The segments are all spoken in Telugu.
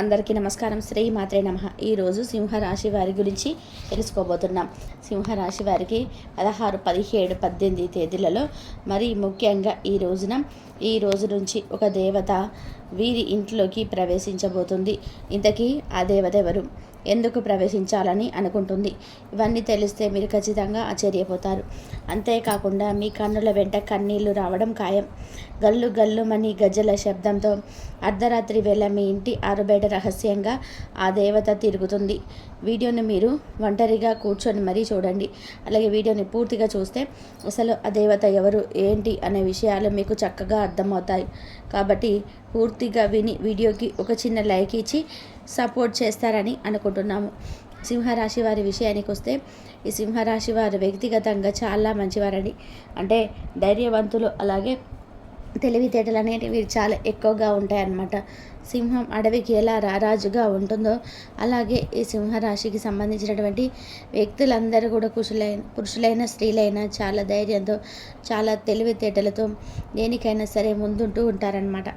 అందరికీ నమస్కారం. శ్రీ మాత్రే నమ. ఈరోజు సింహరాశి వారి గురించి తెలుసుకోబోతున్నాం. సింహరాశి వారికి పదహారు పదిహేడు పద్దెనిమిది తేదీలలో మరి ముఖ్యంగా ఈ రోజున ఈ రోజు నుంచి ఒక దేవత వీరి ఇంట్లోకి ప్రవేశించబోతుంది. ఇంతకీ ఆ దేవత ఎవరు? ఎందుకు ప్రవేశించాలని అనుకుంటుంది. ఇవన్నీ తెలిస్తే మీరు ఖచ్చితంగా ఆశ్చర్యపోతారు. అంతేకాకుండా మీ కన్నుల వెంట కన్నీళ్ళు రావడం ఖాయం. గల్లు గల్లుమని గజ్జల శబ్దంతో అర్ధరాత్రి వేళ మీ ఇంటి ఆరుబయట రహస్యంగా ఆ దేవత తిరుగుతుంది. వీడియోని మీరు ఒంటరిగా కూర్చొని మరీ చూడండి. అలాగే వీడియోని పూర్తిగా చూస్తే అసలు ఆ దేవత ఎవరు ఏంటి అనే విషయాలు మీకు చక్కగా అర్థమవుతాయి. కాబట్టి పూర్తిగా విని వీడియోకి ఒక చిన్న లైక్ ఇచ్చి సపోర్ట్ చేస్తారని అనుకుంటున్నాము. సింహరాశి వారి విషయానికి వస్తే ఈ సింహరాశి వారు వ్యక్తిగతంగా చాలా మంచివారండి. అంటే ధైర్యవంతులు అలాగే తెలివితేటలు అనేటివి వీరు చాలా ఎక్కువగా ఉంటాయన్నమాట. సింహం అడవికి ఎలా రారాజుగా ఉంటుందో అలాగే ఈ సింహరాశికి సంబంధించినటువంటి వ్యక్తులందరూ కూడా కుషులైన పురుషులైన స్త్రీలైన చాలా ధైర్యంతో చాలా తెలివితేటలతో దేనికైనా సరే ముందుంటూ ఉంటారనమాట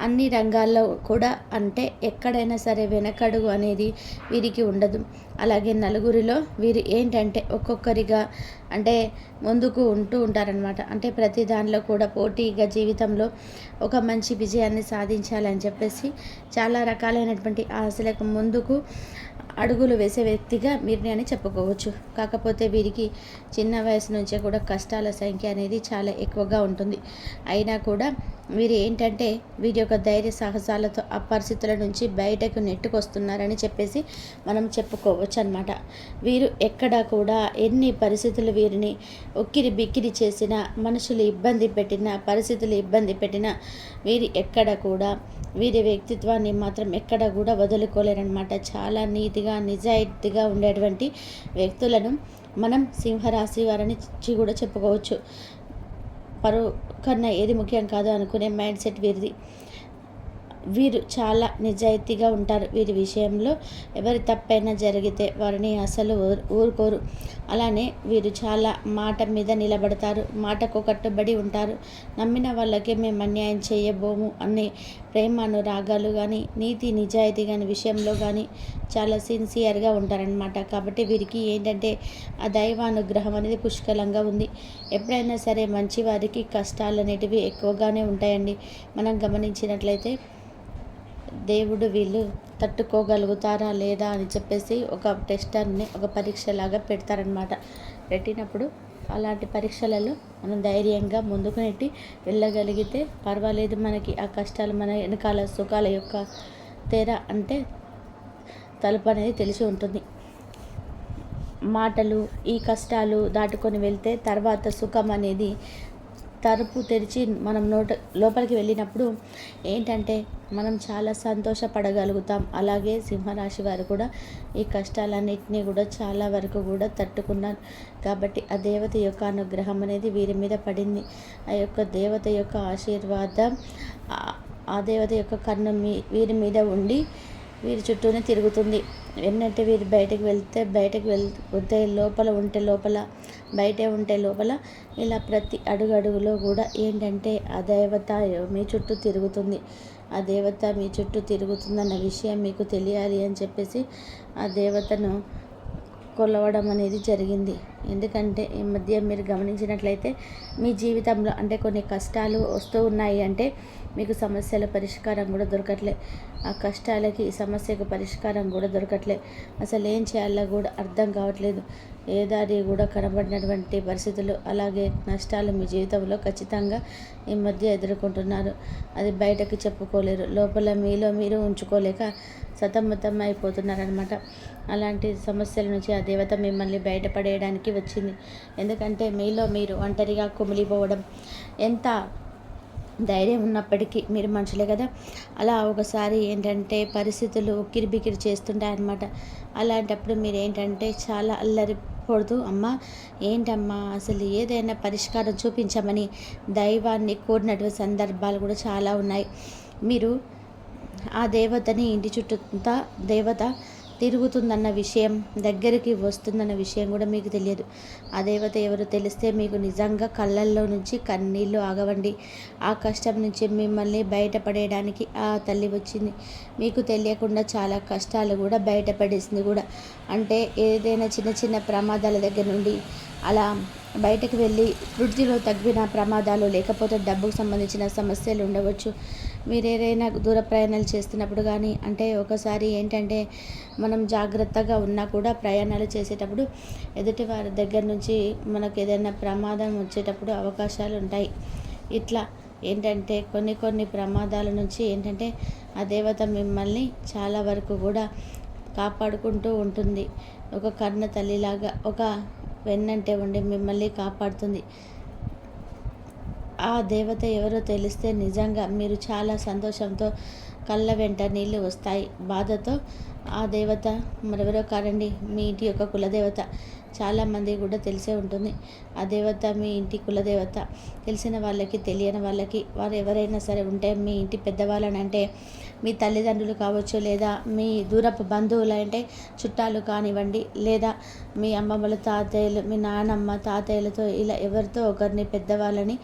అన్ని రంగాల్లో కూడా అంటే ఎక్కడైనా సరే వెనకడుగు అనేది వీరికి ఉండదు. అలాగే నలుగురిలో వీరు ఏంటంటే ఒక్కొక్కరిగా అంటే ముందుకు ఉంటూ ఉంటారనమాట అంటే ప్రతి దానిలో కూడా పోటీగా జీవితంలో ఒక మంచి విజయాన్ని సాధించాలని చెప్పేసి చాలా రకాలైనటువంటి ఆశలకు ముందుకు అడుగులు వేసే వ్యక్తిగా మీరిని అని చెప్పుకోవచ్చు. కాకపోతే వీరికి చిన్న వయసు నుంచే కూడా కష్టాల సంఖ్య అనేది చాలా ఎక్కువగా ఉంటుంది. అయినా కూడా వీరు ఏంటంటే వీరి యొక్క ధైర్య సాహసాలతో ఆ పరిస్థితుల నుంచి బయటకు నెట్టుకొస్తున్నారని చెప్పేసి మనం చెప్పుకోవచ్చు అనమాట వీరు ఎక్కడా కూడా ఎన్ని పరిస్థితులు వీరిని ఒక్కిరి బిక్కిరి చేసినా మనుషులు ఇబ్బంది పెట్టిన పరిస్థితులు ఇబ్బంది పెట్టిన వీరు ఎక్కడ కూడా వీరి వ్యక్తిత్వాన్ని మాత్రం ఎక్కడ కూడా వదులుకోలేరనమాట చాలా నీతిగా నిజాయితీగా ఉండేటువంటి వ్యక్తులను మనం సింహరాశి వారని కూడా చెప్పుకోవచ్చు. పరువు కన్నా ఏది ముఖ్యం కాదు అనుకునే మైండ్ సెట్ వీరిది. వీరు చాలా నిజాయితీగా ఉంటారు. వీరి విషయంలో ఎవరి తప్పైనా జరిగితే వారిని అసలు ఊరుకోరు. అలానే వీరు చాలా మాట మీద నిలబడతారు. మాటకు కట్టుబడి ఉంటారు. నమ్మిన వాళ్ళకే మేము అన్యాయం చేయబోము అనే ప్రేమ అనురాగాలు కానీ నీతి నిజాయితీ కానీ విషయంలో కానీ చాలా సిన్సియర్గా ఉంటారనమాట కాబట్టి వీరికి ఏంటంటే ఆ దైవానుగ్రహం అనేది పుష్కలంగా ఉంది. ఎప్పుడైనా సరే మంచి వారికి కష్టాలు అనేటివి ఎక్కువగానే ఉంటాయండి. మనం గమనించినట్లయితే దేవుడు వీళ్ళు తట్టుకోగలుగుతారా లేదా అని చెప్పేసి ఒక టెస్టర్ని ఒక పరీక్షలాగా పెడతారనమాట పెట్టినప్పుడు అలాంటి పరీక్షలలో మనం ధైర్యంగా ముందుకు నెట్టి వెళ్ళగలిగితే పర్వాలేదు మనకి ఆ కష్టాలు మన వెనకాల సుఖాల యొక్క తెర అంటే తలుపు అనేది తెలిసి ఉంటుంది. మాటలు ఈ కష్టాలు దాటుకొని వెళ్తే తర్వాత సుఖం అనేది తలుపు తెరిచి మనం నోట లోపలికి వెళ్ళినప్పుడు ఏంటంటే మనం చాలా సంతోషపడగలుగుతాం. అలాగే సింహరాశి వారు కూడా ఈ కష్టాలన్నింటినీ కూడా చాలా వరకు కూడా తట్టుకున్నారు. కాబట్టి ఆ దేవత యొక్క అనుగ్రహం అనేది వీరి మీద పడింది. ఆ యొక్క దేవత యొక్క ఆశీర్వాదం ఆ దేవత యొక్క కన్ను మీ వీరి మీద ఉండి వీరి చుట్టూనే తిరుగుతుంది. ఎన్నట్టు వీరు బయటకు వెళ్తే బయటకు వెళ్తే లోపల ఉంటే లోపల బయటే ఉంటే లోపల ఇలా ప్రతి అడుగు అడుగులో కూడా ఏంటంటే ఆ దేవత మీ చుట్టూ తిరుగుతుంది. ఆ దేవత మీ చుట్టూ తిరుగుతుందన్న విషయం మీకు తెలియాలి అని చెప్పేసి ఆ దేవతను కొలవడం అనేది జరిగింది. ఎందుకంటే ఈ మధ్య మీరు గమనించినట్లయితే మీ జీవితంలో అంటే కొన్ని కష్టాలు వస్తూ ఉన్నాయి అంటే మీకు సమస్యల పరిష్కారం కూడా దొరకట్లే. ఆ కష్టాలకి సమస్యకు పరిష్కారం కూడా దొరకట్లే. అసలు ఏం చేయాలో కూడా అర్థం కావట్లేదు. ఏ దారి కూడా కనబడినటువంటి పరిస్థితులు అలాగే నష్టాలు మీ జీవితంలో ఖచ్చితంగా ఈ మధ్య ఎదుర్కొంటున్నారు. అది బయటకు చెప్పుకోలేరు. లోపల మీలో మీరు ఉంచుకోలేక సతమతం అయిపోతున్నారనమాట అలాంటి సమస్యల నుంచి ఆ దేవత మిమ్మల్ని బయటపడేయడానికి వచ్చింది. ఎందుకంటే మీలో మీరు ఒంటరిగా కుమిలిపోవడం ఎంత ధైర్యం ఉన్నప్పటికీ మీరు మనుషులే కదా. అలా ఒకసారి ఏంటంటే పరిస్థితులు ఉక్కిరి బిక్కిరి చేస్తుంటాయన్నమాట అలాంటప్పుడు మీరు ఏంటంటే చాలా అల్లరి పడుతూ అమ్మ ఏంటమ్మా అసలు ఏదైనా పరిష్కారం చూపించమని దైవాన్ని కోరినటువంటి సందర్భాలు కూడా చాలా ఉన్నాయి. మీరు ఆ దేవతని ఇంటి చుట్టూతా దేవత తిరుగుతుందన్న విషయం దగ్గరికి వస్తుందన్న విషయం కూడా మీకు తెలియదు. ఆ దేవత ఎవరు తెలిస్తే మీకు నిజంగా కళ్ళల్లో నుంచి కన్నీళ్ళు ఆగవండి. ఆ కష్టం నుంచి మిమ్మల్ని బయటపడేయడానికి ఆ తల్లి వచ్చింది. మీకు తెలియకుండా చాలా కష్టాలు కూడా బయటపడేసింది కూడా. అంటే ఏదైనా చిన్న చిన్న ప్రమాదాల దగ్గర నుండి అలా బయటకు వెళ్ళి వృద్ధిలో తగ్గిన ప్రమాదాలు లేకపోతే డబ్బుకు సంబంధించిన సమస్యలు ఉండవచ్చు. మీరు ఏదైనా దూర ప్రయాణాలు చేస్తున్నప్పుడు కానీ అంటే ఒకసారి ఏంటంటే మనం జాగ్రత్తగా ఉన్నా కూడా ప్రయాణాలు చేసేటప్పుడు ఎదుటి వారి దగ్గర నుంచి మనకు ఏదైనా ప్రమాదం వచ్చేటప్పుడు అవకాశాలు ఉంటాయి. ఇట్లా ఏంటంటే కొన్ని కొన్ని ప్రమాదాల నుంచి ఏంటంటే ఆ దేవత మిమ్మల్ని చాలా వరకు కూడా కాపాడుకుంటూ ఉంటుంది. ఒక కన్న తల్లిలాగా ఒక వెన్నంటే ఉండి మిమ్మల్ని కాపాడుతుంది. ఆ దేవత ఎవరో తెలిస్తే నిజంగా మీరు చాలా సంతోషంతో కళ్ళ వెంట నీళ్ళు వస్తాయి. బాధతో ఆ దేవత మరెవరో కారండి. మీ ఇంటి యొక్క కులదేవత చాలామంది కూడా తెలిసే ఉంటుంది. ఆ దేవత మీ ఇంటి కులదేవత. తెలిసిన వాళ్ళకి తెలియని వాళ్ళకి వారు ఎవరైనా సరే ఉంటే మీ ఇంటి పెద్దవాళ్ళని అంటే మీ తల్లిదండ్రులు కావచ్చు లేదా మీ దూరపు బంధువులు అంటే చుట్టాలు కానివ్వండి లేదా మీ అమ్మమ్మలు తాతయ్యలు మీ నానమ్మ తాతయ్యలతో ఇలా ఎవరితో ఒకరిని పెద్దవాళ్ళని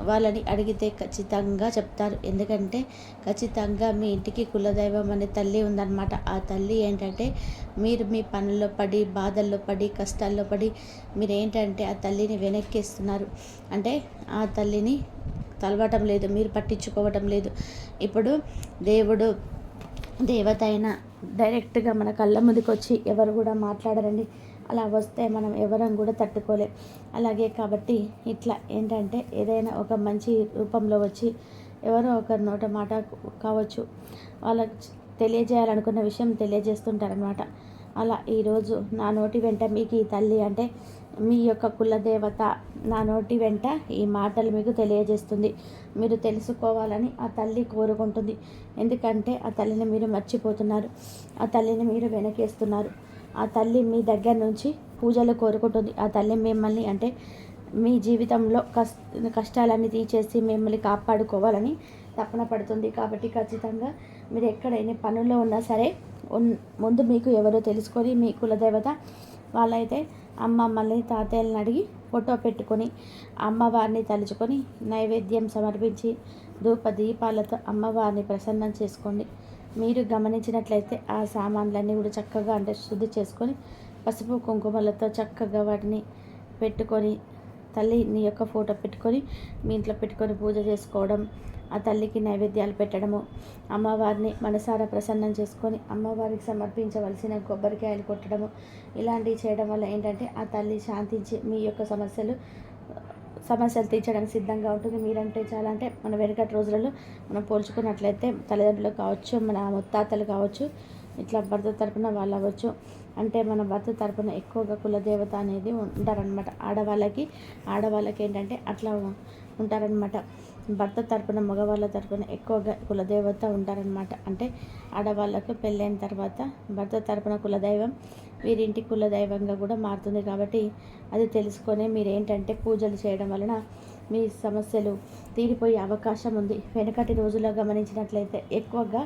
వాళ్ళని అడిగితే ఖచ్చితంగా చెప్తారు. ఎందుకంటే ఖచ్చితంగా మీ ఇంటికి కులదైవం అనే తల్లి ఉందన్నమాట. ఆ తల్లి ఏంటంటే మీరు మీ పనుల్లో పడి బాధల్లో పడి కష్టాల్లో పడి మీరు ఏంటంటే ఆ తల్లిని వెనక్కిస్తున్నారు. అంటే ఆ తల్లిని తలవటం లేదు మీరు పట్టించుకోవటం లేదు. ఇప్పుడు దేవుడు దేవత అయినా డైరెక్ట్గా మన కళ్ళ ముందుకు వచ్చి ఎవరు కూడా మాట్లాడరండి. అలా వస్తే మనం ఎవరం కూడా తట్టుకోలేం. అలాగే కాబట్టి ఇట్లా ఏంటంటే ఏదైనా ఒక మంచి రూపంలో వచ్చి ఎవరో ఒకరి నోట మాట కావచ్చు వాళ్ళకి తెలియజేయాలనుకున్న విషయం తెలియజేస్తుంటారనమాట అలా ఈరోజు నా నోటి వెంట మీకు ఈ తల్లి అంటే మీ యొక్క కులదేవత నా నోటి వెంట ఈ మాటలు మీకు తెలియజేస్తుంది. మీరు తెలుసుకోవాలని ఆ తల్లి కోరుకుంటుంది. ఎందుకంటే ఆ తల్లిని మీరు మర్చిపోతున్నారు. ఆ తల్లిని మీరు వెనకేస్తున్నారు. ఆ తల్లి మీ దగ్గర నుంచి పూజలు కోరుకుంటుంది. ఆ తల్లి మిమ్మల్ని అంటే మీ జీవితంలో కష్ట కష్టాలన్నీ తీసేసి మిమ్మల్ని కాపాడుకోవాలని తపన పడుతుంది. కాబట్టి ఖచ్చితంగా మీరు ఎక్కడైనా పనుల్లో ఉన్నా సరే ముందు మీకు ఎవరో తెలుసుకొని మీ కులదేవత వాళ్ళైతే అమ్మమ్మల్ని తాతయ్యలను అడిగి ఫోటో పెట్టుకొని అమ్మవారిని తలుచుకొని నైవేద్యం సమర్పించి ధూప దీపాలతో అమ్మవారిని ప్రసన్నం చేసుకోండి. మీరు గమనించినట్లయితే ఆ సామాన్లన్నీ కూడా చక్కగా అంటే శుద్ధి చేసుకొని పసుపు కుంకుమలతో చక్కగా వాటిని పెట్టుకొని తల్లి నీ యొక్క ఫోటో పెట్టుకొని మీ ఇంట్లో పెట్టుకొని పూజ చేసుకోవడం ఆ తల్లికి నైవేద్యాలు పెట్టడము అమ్మవారిని మనసారా ప్రసన్నం చేసుకొని అమ్మవారికి సమర్పించవలసిన కొబ్బరికాయలు కొట్టడము ఇలాంటివి చేయడం వల్ల ఏంటంటే ఆ తల్లి శాంతించి మీ యొక్క సమస్యలు సమస్యలు తీర్చడానికి సిద్ధంగా ఉంటుంది. మీరంటే చాలా అంటే మన వెనుకటి రోజులలో మనం పోల్చుకున్నట్లయితే తల్లిదండ్రులు కావచ్చు మన ముత్తాతలు కావచ్చు ఇట్లా భర్త తరపున వాళ్ళు అవ్వచ్చు. అంటే మన భర్త తరపున ఎక్కువగా కులదేవత అనేది ఉంటారనమాట ఆడవాళ్ళకి ఆడవాళ్ళకి ఏంటంటే అట్లా ఉంటారనమాట భర్త తరపున మగవాళ్ళ తరపున ఎక్కువగా కులదేవత ఉంటారనమాట అంటే ఆడవాళ్ళకు పెళ్ళైన తర్వాత భర్త తరపున కులదైవం వీరింటి కులదైవంగా కూడా మారుతుంది. కాబట్టి అది తెలుసుకొని మీరు ఏంటంటే పూజలు చేయడం వలన మీ సమస్యలు తీరిపోయే అవకాశం ఉంది. వెనకటి రోజుల్లో గమనించినట్లయితే ఎక్కువగా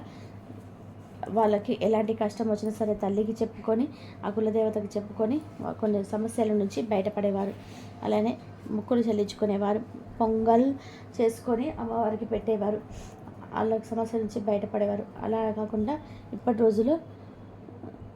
వాళ్ళకి ఎలాంటి కష్టం వచ్చినా సరే తల్లికి చెప్పుకొని ఆ కులదేవతకి చెప్పుకొని కొన్ని సమస్యల నుంచి బయటపడేవారు. అలానే ముక్కులు చెల్లించుకునేవారు. పొంగల్ చేసుకొని అమ్మవారికి పెట్టేవారు. వాళ్ళ సమస్య నుంచి బయటపడేవారు. అలా కాకుండా ఇప్పటి రోజులు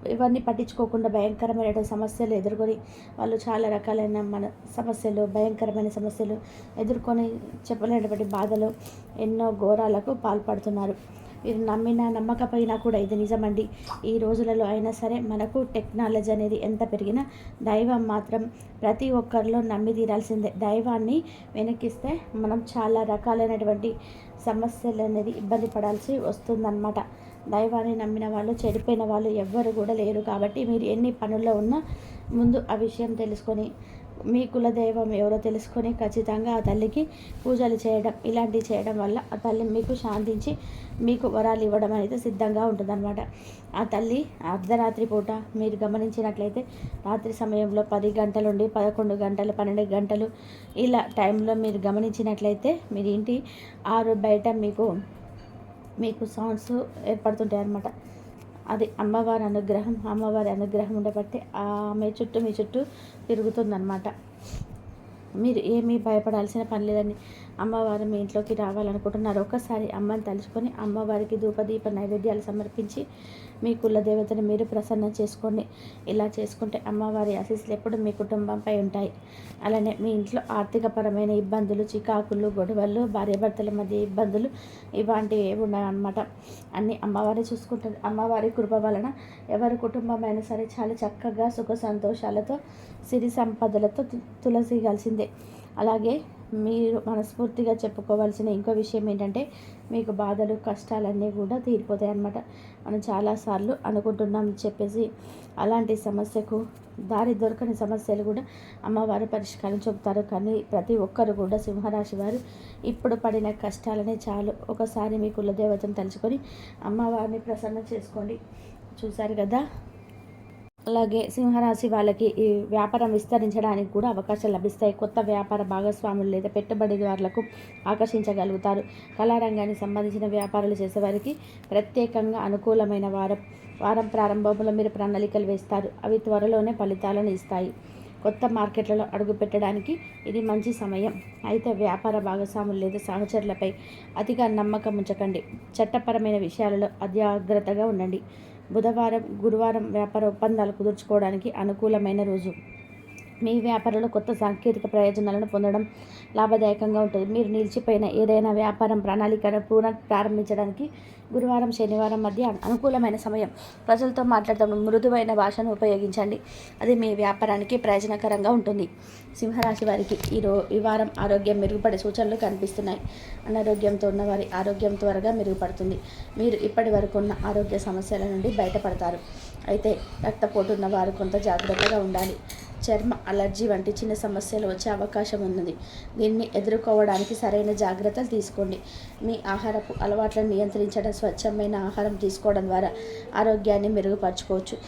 ఇవన్నీ పట్టించుకోకుండా భయంకరమైన సమస్యలు ఎదుర్కొని వాళ్ళు చాలా రకాలైన మన సమస్యలు భయంకరమైన సమస్యలు ఎదుర్కొని చెప్పలేనటువంటి బాధలు ఎన్నో ఘోరాలకు పాల్పడుతున్నారు. మీరు నమ్మిన నమ్మకపోయినా కూడా ఇది నిజమండి. ఈ రోజులలో అయినా సరే మనకు టెక్నాలజీ అనేది ఎంత పెరిగినా దైవం మాత్రం ప్రతి ఒక్కరిలో నమ్మి తీరాల్సిందే. దైవాన్ని వెనక్కిస్తే మనం చాలా రకాలైనటువంటి సమస్యలు అనేది ఇబ్బంది పడాల్సి వస్తుందన్నమాట. దైవాన్ని నమ్మిన వాళ్ళు చెడిపోయిన వాళ్ళు ఎవ్వరు కూడా లేరు కాబట్టి మీరు ఎన్ని పనుల్లో ఉన్నా ముందు ఆ విషయం తెలుసుకొని మీ కులదైవం ఎవరో తెలుసుకొని ఖచ్చితంగా ఆ తల్లికి పూజలు చేయడం ఇలాంటివి చేయడం వల్ల ఆ తల్లి మీకు శాంతించి మీకు వరాలు ఇవ్వడం అనేది సిద్ధంగా ఉంటుందన్నమాట. ఆ తల్లి అర్ధరాత్రి పూట మీరు గమనించినట్లయితే రాత్రి సమయంలో పది గంటల నుండి పదకొండు గంటలు పన్నెండు గంటలు ఇలా టైంలో మీరు గమనించినట్లయితే మీరు ఇంటి ఆరు బయట మీకు మీకు సౌండ్స్ ఏర్పడుతుంటాయి అన్నమాట అది అమ్మవారి అనుగ్రహం అమ్మవారి అనుగ్రహం ఉండబట్టి ఆమె చుట్టూ మీ చుట్టూ తిరుగుతుందన్నమాట. మీరు ఏమీ భయపడాల్సిన పని లేదండి. అమ్మవారు మీ ఇంట్లోకి రావాలనుకుంటున్నారు. ఒకసారి అమ్మని తలుచుకొని అమ్మవారికి ధూపదీప నైవేద్యాలు సమర్పించి మీ కులదేవతను మీరు ప్రసన్నం చేసుకోండి. ఇలా చేసుకుంటే అమ్మవారి ఆశీస్సులు ఎప్పుడు మీ కుటుంబంపై ఉంటాయి. అలానే మీ ఇంట్లో ఆర్థికపరమైన ఇబ్బందులు చికాకులు గొడవలు భార్యాభర్తల మధ్య ఇబ్బందులు ఇలాంటివి ఏమి ఉన్నాయన్నమాట. అన్నీ అమ్మవారి చూసుకుంటుంది అమ్మవారి కృప వలన ఎవరి అయినా సరే చాలా చక్కగా సుఖ సంతోషాలతో సిరి సంపదలతో తులసి కలిసిందే. అలాగే మీరు మనస్ఫూర్తిగా చెప్పుకోవాల్సిన ఇంకో విషయం ఏంటంటే మీకు బాధలు కష్టాలన్నీ కూడా తీరిపోతాయి అన్నమాట. మనం చాలాసార్లు అనుకుంటున్నాం చెప్పేసి అలాంటి సమస్యకు దారి దొరకని సమస్యలు కూడా అమ్మవారు పరిష్కారం చెబుతారు. కానీ ప్రతి ఒక్కరు కూడా సింహరాశి వారు ఇప్పుడు పడిన కష్టాలనే చాలు. ఒకసారి మీ కులదేవతను తలుచుకొని అమ్మవారిని ప్రసన్న చేసుకోండి. చూశారు కదా? అలాగే సింహరాశి వాళ్ళకి ఈ వ్యాపారం విస్తరించడానికి కూడా అవకాశాలు లభిస్తాయి. కొత్త వ్యాపార భాగస్వాములు లేదా పెట్టుబడిదారులకు ఆకర్షించగలుగుతారు. కళారంగానికి సంబంధించిన వ్యాపారాలు చేసేవారికి ప్రత్యేకంగా అనుకూలమైన వారం వారం ప్రారంభంలో మీరు ప్రణాళికలు వేస్తారు. అవి త్వరలోనే ఫలితాలను ఇస్తాయి. కొత్త మార్కెట్లలో అడుగు పెట్టడానికి ఇది మంచి సమయం. అయితే వ్యాపార భాగస్వాములు లేదా సహచరులపై అతిగా నమ్మకం ఉంచకండి. చట్టపరమైన విషయాలలో అజాగ్రత్తగా ఉండండి. బుధవారం గురువారం వ్యాపార ఒప్పందాలు కుదుర్చుకోవడానికి అనుకూలమైన రోజు. మీ వ్యాపారంలో కొత్త సాంకేతిక ప్రయోజనాలను పొందడం లాభదాయకంగా ఉంటుంది. మీరు నిలిచిపోయిన ఏదైనా వ్యాపారం ప్రణాళికను పునః ప్రారంభించడానికి గురువారం శనివారం మధ్య అనుకూలమైన సమయం. ప్రజలతో మాట్లాడటం మృదువైన భాషను ఉపయోగించండి. అది మీ వ్యాపారానికి ప్రయోజనకరంగా ఉంటుంది. సింహరాశి వారికి ఈరో ఈ వారం ఆరోగ్యం మెరుగుపడే సూచనలు కనిపిస్తున్నాయి. అనారోగ్యంతో ఉన్నవారి ఆరోగ్యం త్వరగా మెరుగుపడుతుంది. మీరు ఇప్పటి వరకు ఉన్న ఆరోగ్య సమస్యల నుండి బయటపడతారు. అయితే రక్తపోటు ఉన్న వారు కొంత జాగ్రత్తగా ఉండాలి. చర్మ అలర్జీ వంటి చిన్న సమస్యలు వచ్చే అవకాశం ఉన్నది. దీన్ని ఎదుర్కోవడానికి సరైన జాగ్రత్తలు తీసుకోండి. మీ ఆహారపు అలవాట్లను నియంత్రించడం స్వచ్ఛమైన ఆహారం తీసుకోవడం ద్వారా ఆరోగ్యాన్ని మెరుగుపరచుకోవచ్చు.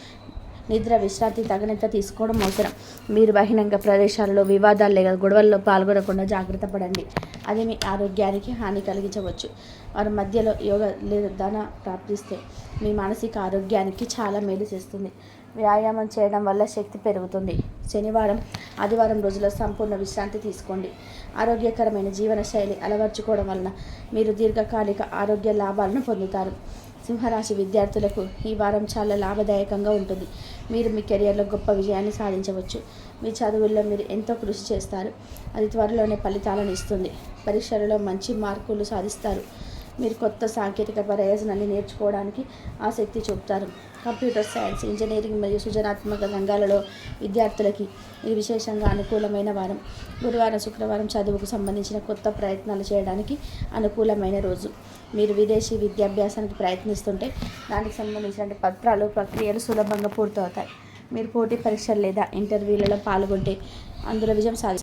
నిద్ర విశ్రాంతి తగినంత తీసుకోవడం అవసరం. మీరు బహిరంగ ప్రదేశాల్లో వివాదాలు లేదా గొడవల్లో పాల్గొనకుండా జాగ్రత్త పడండి. అది మీ ఆరోగ్యానికి హాని కలిగించవచ్చు. వారి మధ్యలో యోగ లేదా ధన ప్రాప్తిస్తే మీ మానసిక ఆరోగ్యానికి చాలా మేలు చేస్తుంది. వ్యాయామం చేయడం వల్ల శక్తి పెరుగుతుంది. శనివారం ఆదివారం రోజుల సంపూర్ణ విశ్రాంతి తీసుకోండి. ఆరోగ్యకరమైన జీవనశైలి అలవర్చుకోవడం వలన మీరు దీర్ఘకాలిక ఆరోగ్య లాభాలను పొందుతారు. సింహరాశి విద్యార్థులకు ఈ వారం చాలా లాభదాయకంగా ఉంటుంది. మీరు మీ కెరియర్లో గొప్ప విజయాన్ని సాధించవచ్చు. మీ చదువుల్లో మీరు ఎంతో కృషి చేస్తారు. అది త్వరలోనే ఫలితాలను ఇస్తుంది. పరీక్షలలో మంచి మార్కులు సాధిస్తారు. మీరు కొత్త సాంకేతిక ప్రయోజనాన్ని నేర్చుకోవడానికి ఆసక్తి చూపుతారు. కంప్యూటర్ సైన్స్ ఇంజనీరింగ్ మరియు సృజనాత్మక రంగాలలో విద్యార్థులకి ఇది విశేషంగా అనుకూలమైన వారం. గురువారం శుక్రవారం చదువుకు సంబంధించిన కొత్త ప్రయత్నాలు చేయడానికి అనుకూలమైన రోజు. మీరు విదేశీ విద్యాభ్యాసానికి ప్రయత్నిస్తుంటే దానికి సంబంధించిన పత్రాలు ప్రక్రియలు సులభంగా పూర్తవుతాయి. మీరు పోటీ పరీక్షలు లేదా ఇంటర్వ్యూలలో పాల్గొంటే అందులో విజయం సాధి